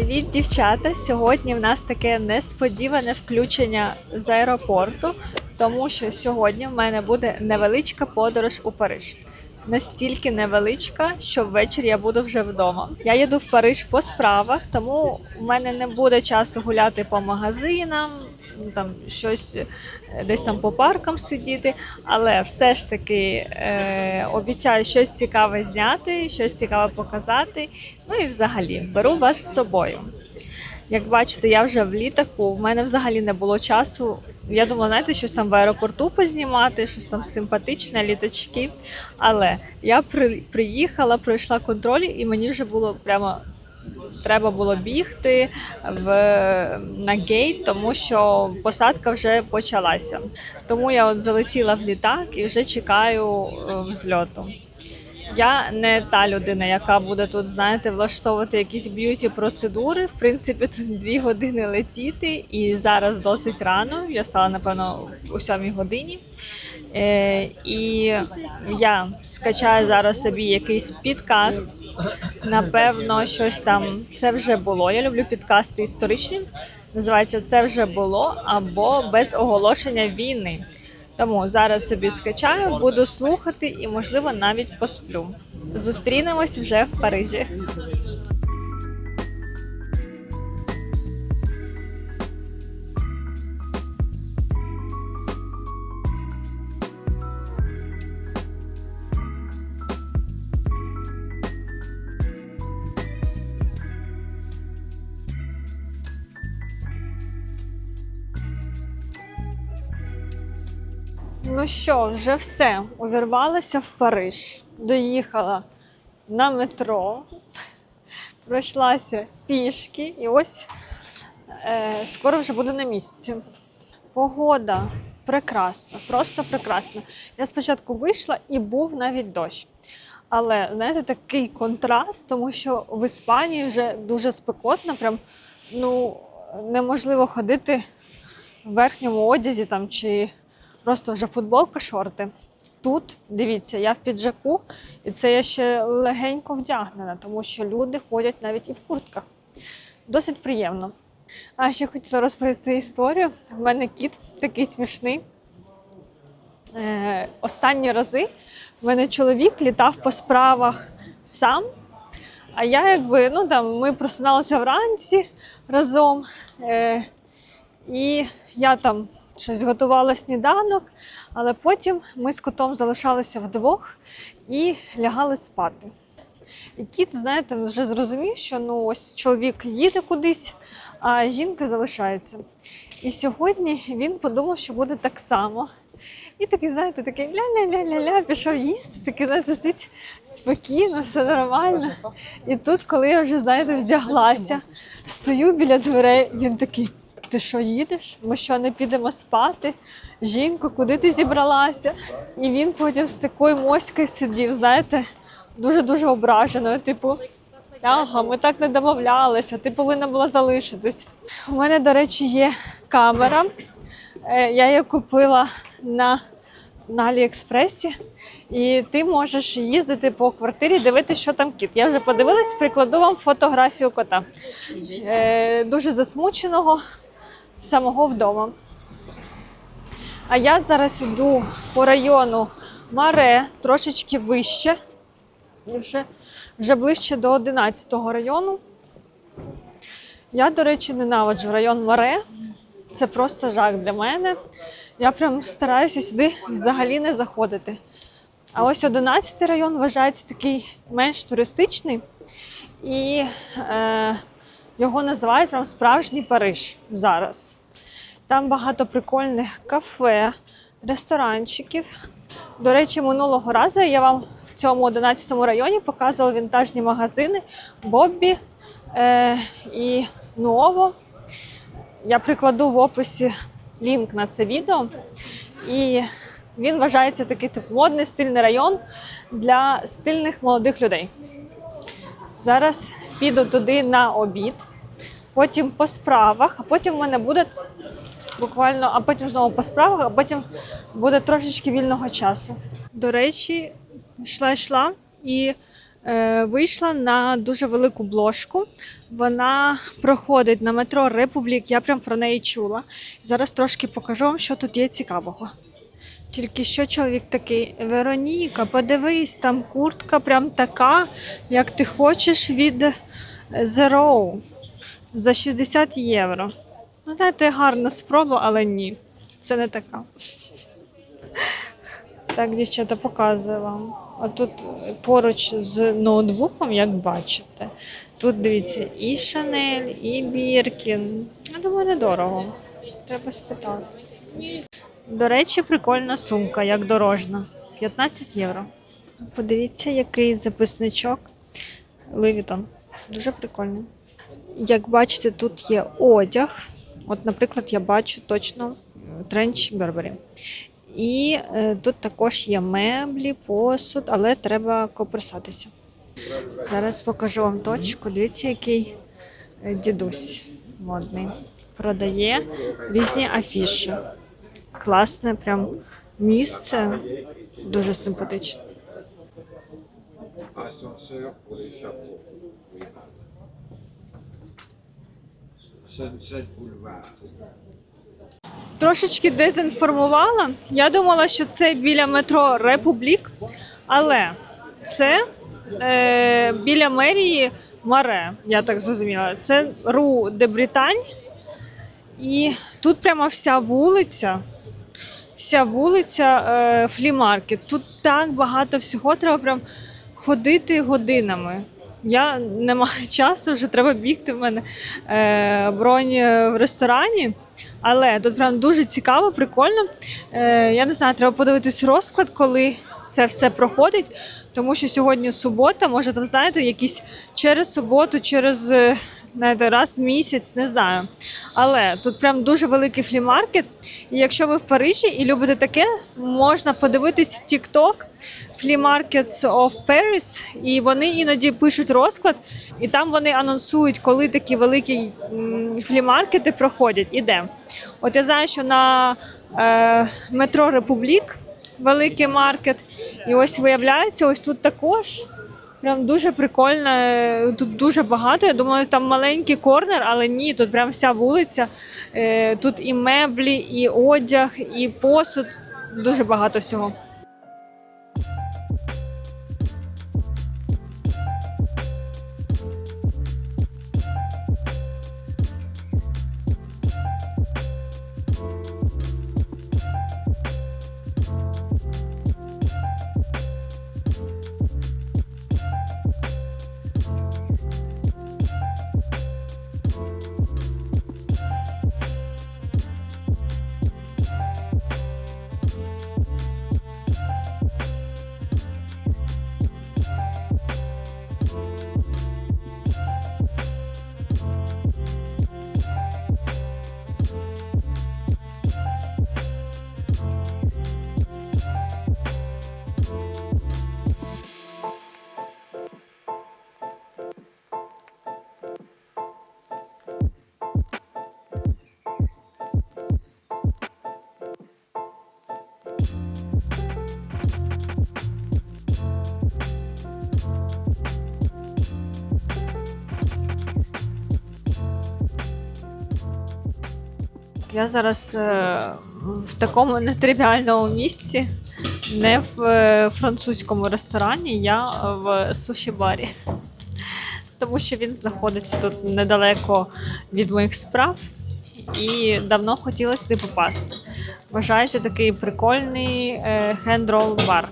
Привіт, дівчата! Сьогодні в нас таке несподіване включення з аеропорту, тому що сьогодні в мене буде невеличка подорож у Париж. Настільки невеличка, що ввечері я буду вже вдома. Я їду в Париж по справах, тому в мене не буде часу гуляти по магазинам, там щось е, десь там по паркам сидіти. Але все ж таки е, обіцяю щось цікаве зняти, щось цікаве показати. Ну і взагалі беру вас з собою. Як бачите, я вже в літаку. В мене взагалі не було часу. Я думала, знаєте, щось там в аеропорту познімати, щось там симпатичне, літачки. Але я при, приїхала, пройшла контроль, і мені вже було прямо треба було бігти в, на гейт, тому що посадка вже почалася. Тому я от залетіла в літак і вже чекаю е, взльоту. Я не та людина, яка буде тут, знаєте, влаштовувати якісь б'юті процедури. В принципі, тут дві години летіти, і зараз досить рано. Я стала, напевно, у сьомій годині. Е, і я скачаю зараз собі якийсь підкаст. Напевно, щось там це вже було. Я люблю підкасти історичні. Називається Це вже було або без оголошення війни. Тому зараз собі скачаю, буду слухати і, можливо, навіть посплю. Зустрінемось вже в Парижі. Ну що, вже все. Увірвалася в Париж. Доїхала на метро, пройшлася пішки, і ось е, скоро вже буду на місці. Погода прекрасна, просто прекрасна. Я спочатку вийшла і був навіть дощ. Але знаєте, такий контраст, тому що в Іспанії вже дуже спекотно, прям ну неможливо ходити в верхньому одязі там чи просто вже футболка, шорти. Тут дивіться, я в піджаку, і це я ще легенько вдягнена, тому що люди ходять навіть і в куртках. Досить приємно. А ще хотіла розповісти історію. У мене кіт такий смішний. Е, останні рази в мене чоловік літав по справах сам. А я якби, ну там ми просиналися вранці разом. Е, і я там щось готувала сніданок, але потім ми з котом залишалися вдвох і лягали спати. І кіт, знаєте, вже зрозумів, що ну ось чоловік їде кудись, а жінка залишається. І сьогодні він подумав, що буде так само. І такий, знаєте, такий ля-ля-ля-ля-ля, пішов їсти, такий, знаєте, сидить спокійно, все нормально. І тут, коли я вже, знаєте, вдяглася, стою біля дверей, він такий. Ти що їдеш? Ми що не підемо спати? Жінко, куди ти зібралася? І він потім з такою моською сидів, знаєте, дуже-дуже ображеною. Типу, ага, ми так не домовлялися, ти повинна була залишитись. У мене, до речі, є камера. Е, Я її купила на, на Аліекспресі. І ти можеш їздити по квартирі, дивитися, що там кіт. Я вже подивилась, прикладу вам фотографію кота. Е, дуже засмученого самого вдома. А я зараз йду по району Маре, трошечки вище, вже, вже ближче до 11-го району. Я, до речі, ненавиджу район Маре. Це просто жах для мене. Я прям стараюся сюди взагалі не заходити. А ось 11 район вважається такий менш туристичний. І е, його називають прям справжній Париж зараз. Там багато прикольних кафе, ресторанчиків. До речі, минулого разу я вам в цьому 11 районі показувала вінтажні магазини Боббі е, і Нуово. Я прикладу в описі лінк на це відео. І він вважається такий тип модний стильний район для стильних молодих людей. Зараз піду туди на обід, потім по справах, а потім в мене буде буквально, а потім знову по справах, а потім буде трошечки вільного часу. До речі, йшла йшла і е, вийшла на дуже велику бложку. Вона проходить на метро Републік. Я прям про неї чула. Зараз трошки покажу вам, що тут є цікавого. Тільки що чоловік такий, Вероніка, подивись, там куртка прям така, як ти хочеш від Zero за 60 євро. Ну, знаєте, гарна спроба, але ні, це не така. Так, дівчата, показую вам. А тут поруч з ноутбуком, як бачите, тут дивіться і Шанель, і Біркін. Я думаю, недорого. Треба спитати. До речі, прикольна сумка, як дорожна. 15 євро. Подивіться, який записничок Louis Vuitton. Дуже прикольний. Як бачите, тут є одяг. От, наприклад, я бачу точно тренч Бербері. І е, тут також є меблі, посуд, але треба копирсатися. Зараз покажу вам точку. Дивіться, який е, дідусь модний. Продає різні афіші. Класне прям місце. Дуже симпатичне. Sunset Boulevard. Трошечки дезінформувала. Я думала, що це біля метро Републік, але це е, біля мерії Маре, я так зрозуміла. Це Ру де Британь. І тут прямо вся вулиця. Вся вулиця е, флімаркет. Тут так багато всього, треба прям ходити годинами. Я не маю часу, вже треба бігти. В мене е, бронь в ресторані. Але тут прям дуже цікаво, прикольно. Е, я не знаю, треба подивитись розклад, коли це все проходить. Тому що сьогодні субота, може там, знаєте, якісь через суботу, через знаєте, раз в місяць, не знаю. Але тут прям дуже великий флімаркет. І якщо ви в Парижі і любите таке, можна подивитись в TikTok Flea Markets of Paris, і вони іноді пишуть розклад, і там вони анонсують, коли такі великі флімаркети проходять. І де. От я знаю, що на е, метро Републік великий маркет, і ось виявляється, ось тут також. Прям дуже прикольно, тут дуже багато. Я думала, там маленький корнер, але ні, тут прям вся вулиця. Е, Тут і меблі, і одяг, і посуд. Дуже багато всього. Я зараз е, в такому нетривіальному місці, не в е, французькому ресторані, я в суші-барі. Тому що він знаходиться тут недалеко від моїх справ і давно хотіла сюди попасти. Вважається такий прикольний е, хендрол бар.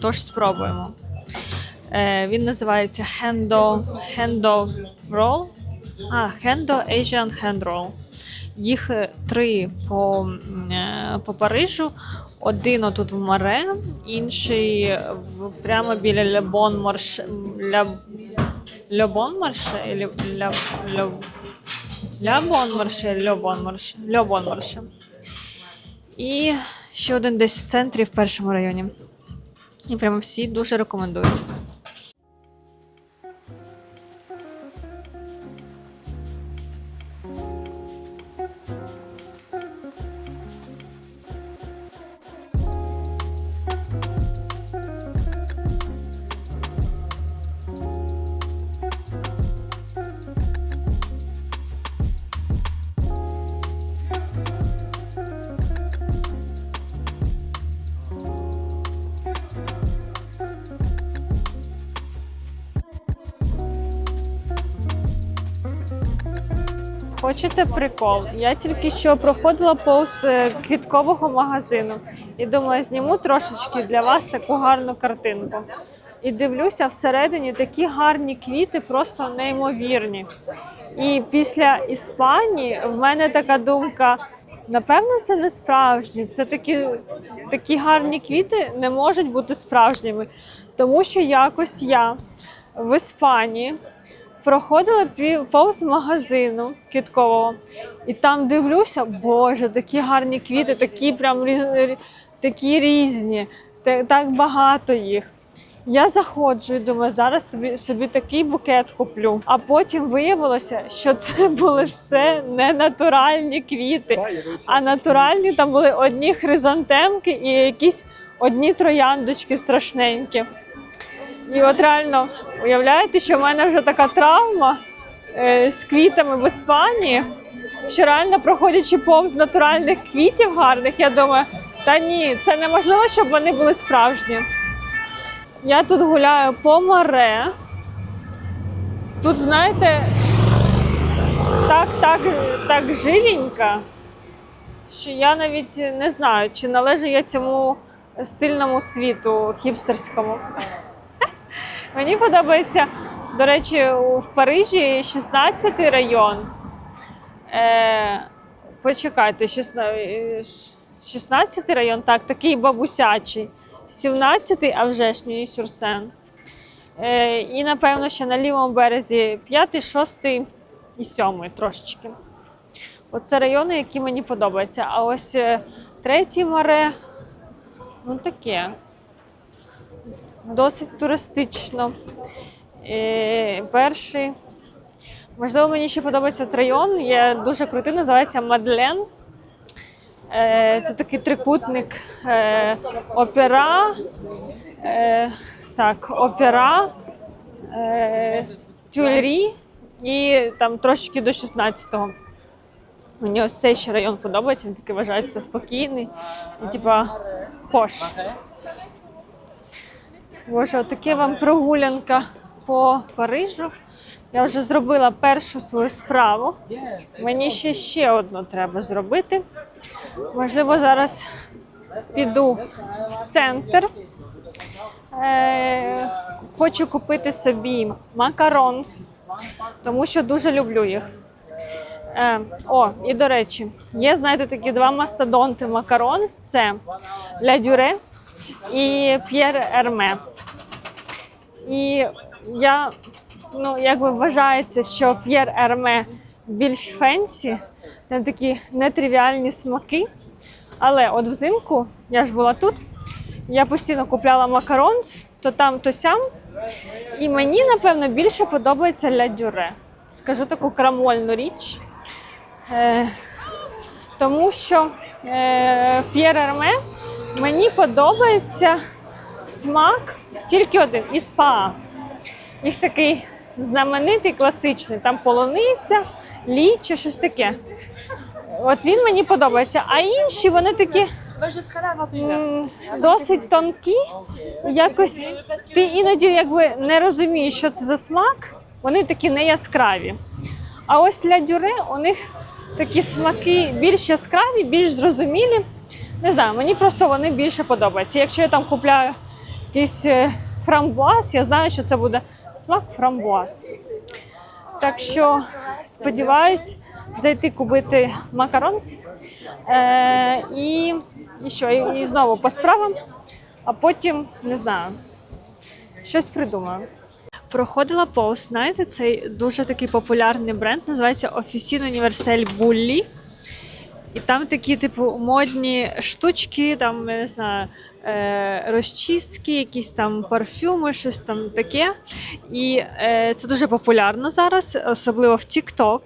Тож спробуємо. Е, він називається Hendo, Hendo Roll. А, Hendo Asian Hand Roll. Їх е, три по, е, по Парижу. Один отут в Маре, інший в, прямо біля Лебон Марш. Ля, Льобон Марше? Ля, Марше, Льобон Марше, Льобон Марше. І ще один десь в центрі в першому районі. І прямо всі дуже рекомендують. Хочете прикол? Я тільки що проходила повз е, квіткового магазину і думаю, зніму трошечки для вас таку гарну картинку. І дивлюся, всередині такі гарні квіти, просто неймовірні. І після Іспанії в мене така думка: напевно, це не справжні. Це такі, такі гарні квіти не можуть бути справжніми. Тому що якось я в Іспанії проходила повз магазину квіткового, і там дивлюся, боже, такі гарні квіти, такі прям різкі такі різні, так багато їх. Я заходжу і думаю, зараз тобі собі такий букет куплю. А потім виявилося, що це були все не натуральні квіти, а натуральні там були одні хризантемки і якісь одні трояндочки страшненькі. І от реально уявляєте, що в мене вже така травма е, з квітами в Іспанії, що реально проходячи повз натуральних квітів гарних, я думаю, та ні, це неможливо, щоб вони були справжні. Я тут гуляю по море. Тут, знаєте, так, так, так живенько, що я навіть не знаю, чи належу я цьому стильному світу хіпстерському. Мені подобається, до речі, в Парижі 16 район. Е, почекайте, 16, 16 район, так, такий бабусячий. 17-й, а вже ж Нюї Сюрсен. Е, і напевно, що на лівому березі 5, 6 і 7 трошечки. Оце райони, які мені подобаються. А ось е, третій море, ну таке досить туристично. І перший. Можливо, мені ще подобається район. Є дуже крутий, називається Мадлен. Е, Це такий трикутник е, опера. е, Так, опера, тюльрі і там трошечки до 16-го. Мені ось цей ще район подобається, він такий вважається спокійний і типа пош. Боже, отаке вам прогулянка по Парижу. Я вже зробила першу свою справу. Мені ще ще одну треба зробити. Можливо, зараз піду в центр. Е, хочу купити собі макаронс, тому що дуже люблю їх. Е, о, і до речі, є, знаєте, такі два мастодонти макаронс: це Ля Дюре і П'єр Ерме. І я, ну, якби вважається, що П'єр Ерме більш фенсі, там такі нетривіальні смаки. Але от взимку, я ж була тут, я постійно купляла макаронс, то там, то сям. І мені, напевно, більше подобається ля дюре. Скажу таку крамольну річ. Е, тому що е, П'єр Ерме мені подобається смак тільки один із ПА. Їх такий знаменитий, класичний. Там полуниця, ліча, щось таке. От він мені подобається. А інші вони такі м, досить тонкі. Якось ти іноді якби не розумієш, що це за смак. Вони такі не яскраві. А ось для дюре у них такі смаки більш яскраві, більш зрозумілі. Не знаю, мені просто вони більше подобаються. Якщо я там купляю якийсь е, фрамбуаз, я знаю, що це буде смак фрамбуаз. Так що сподіваюсь зайти купити макаронс. Е, і, і що, і, і знову по справам, а потім не знаю, щось придумаю. Проходила повз, знаєте, цей дуже такий популярний бренд, називається Officine Universelle Bully. І там такі, типу, модні штучки, там, я не знаю, е, розчистки, якісь там парфюми, щось там таке. І е, це дуже популярно зараз, особливо в TikTok.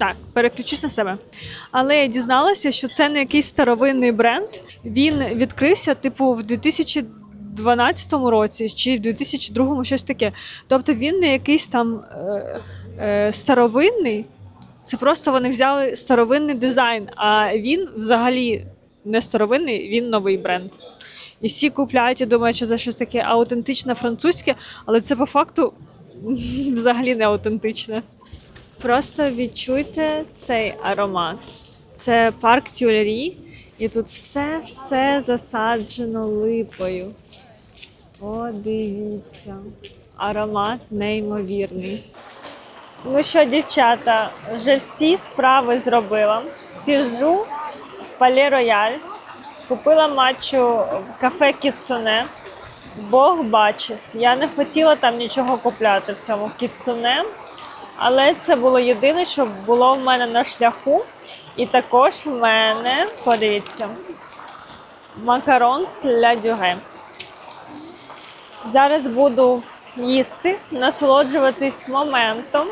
Так, переключусь на себе. Але я дізналася, що це не якийсь старовинний бренд. Він відкрився, типу, в 2012 році чи в 2002 щось таке. Тобто він не якийсь там е, е, старовинний. Це просто вони взяли старовинний дизайн, а він взагалі не старовинний, він новий бренд. І всі купляють і думають, що це щось таке аутентичне французьке, але це по факту взагалі не аутентичне. Просто відчуйте цей аромат. Це парк Тюлері, і тут все-все засаджено липою. Подивіться, аромат неймовірний. Ну що, дівчата, вже всі справи зробила. Сіжу в Пале Рояль, купила матчу в кафе Кіцуне. Бог бачив, я не хотіла там нічого купляти в цьому кіцуне, але це було єдине, що було в мене на шляху. І також в мене, подивіться, макарон з ля дюге. Зараз буду їсти, насолоджуватись моментом,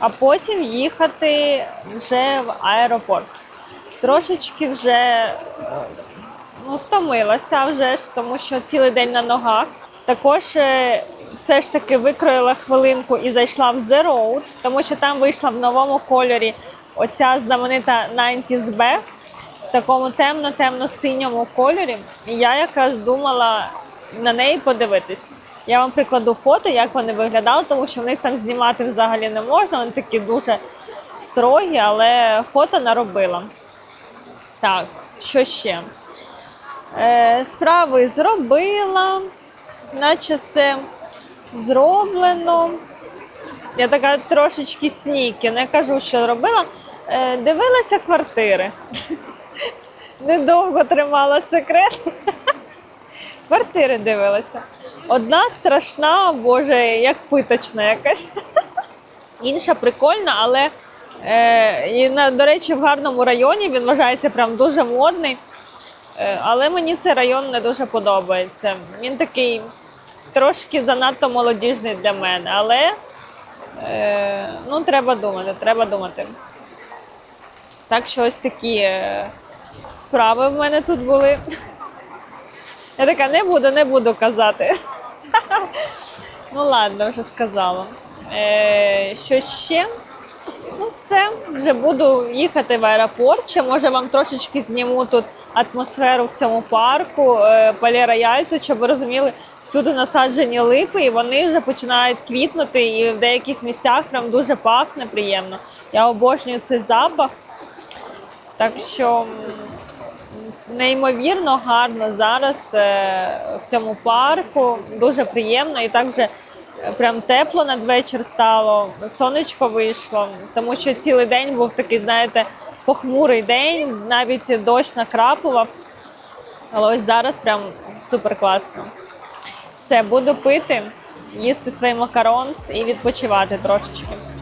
а потім їхати вже в аеропорт. Трошечки вже е, ну, втомилася вже ж, тому що цілий день на ногах. Також е, все ж таки викроїла хвилинку і зайшла в The Road, тому що там вийшла в новому кольорі оця знаменита 90s Back в такому темно-темно-синьому кольорі. І я якраз думала на неї подивитись. Я вам прикладу фото, як вони виглядали, тому що в них там знімати взагалі не можна. Вони такі дуже строгі, але фото наробила. Так, що ще? Е, справи зробила, наче все зроблено. Я така трошечки сніки, не кажу, що робила. Е, дивилася квартири. Недовго тримала секрет. Квартири дивилася. Одна страшна, боже, як питочна якась. Інша прикольна, але е, і на, до речі, в гарному районі він вважається прям дуже модний. Е, але мені цей район не дуже подобається. Він такий трошки занадто молодіжний для мене, але е, ну, треба думати, треба думати. Так що ось такі е, справи в мене тут були. Я така не буду, не буду казати. Ну ладно, вже сказала. Е, що ще? Ну, все, вже буду їхати в аеропорт. Ще може вам трошечки зніму тут атмосферу в цьому парку е, Пале Рояль, щоб ви розуміли, всюди насаджені липи, і вони вже починають квітнути, і в деяких місцях прям дуже пахне приємно. Я обожнюю цей запах. Так що неймовірно гарно зараз е, в цьому парку. Дуже приємно і так же е, прям тепло надвечір стало. Сонечко вийшло, тому що цілий день був такий, знаєте, похмурий день, навіть дощ накрапував. Але ось зараз прям супер класно. Все, буду пити, їсти свій макаронс і відпочивати трошечки.